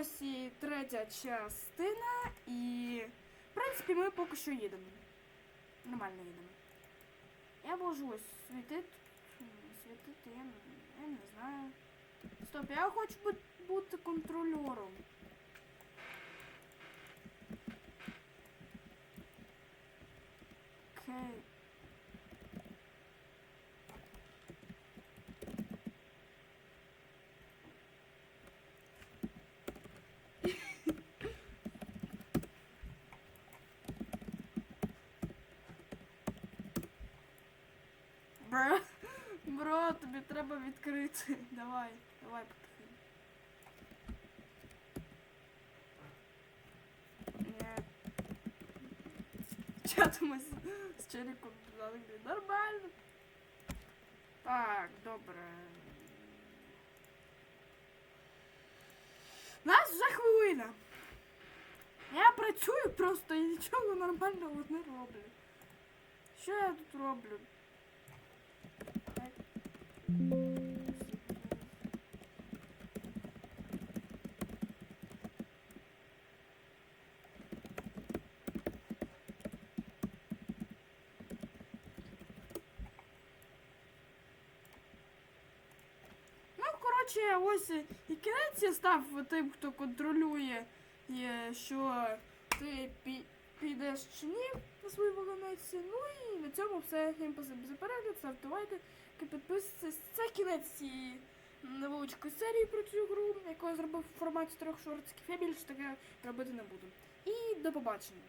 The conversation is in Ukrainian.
ось і третя частина, і в принципі ми поки що їдемо. Нормально їдемо. Я можу ось світити. Світити, я, я не знаю. Стоп, я хочу бу- бути контрольором. Окей. Бро, бро, тобі треба відкрити. Давай, давай потихеньку. Ні. Чатимось з челіком завжди нормально. Так, добре. Нас вже хвилина. Я працюю просто і нічого нормального не роблю. Що я тут роблю? Ну, коротше, ось і кінець я став тим, хто контролює, що ти підеш чи ні на свою вагонеці. Ну і на цьому все. Всім спасибі за перегляд, підписуйтесь. Це кінець цієї невеличкої серії про цю гру, яку я зробив в форматі трьох шортиків. Я більше таке робити не буду. І до побачення.